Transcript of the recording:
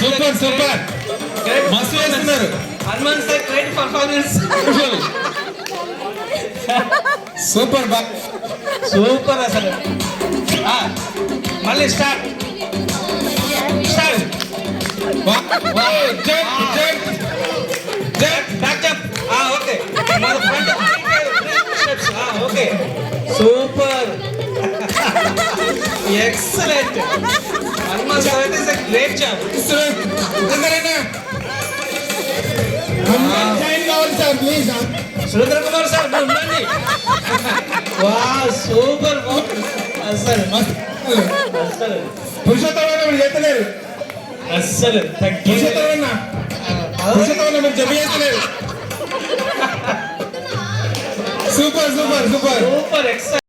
Super super మస్తు చేస్తున్నారు Hanuman sir great performance super బా సూపర్ అసలు. మళ్ళీ start start okay super excellent Hanuman sir is a great job అందరైనా? Sign కావాలి sir please Surendra Kumar sir మీరు ఉండండి. వా సూపర్ అసలు అసలు పురుషోత్తమ చేస్తలేరు. అస్సలు తగ్గి. పురుషోత్తమ పురుషోత్తమ మీరు జమ చేస్తలేరు. Super super super super excellent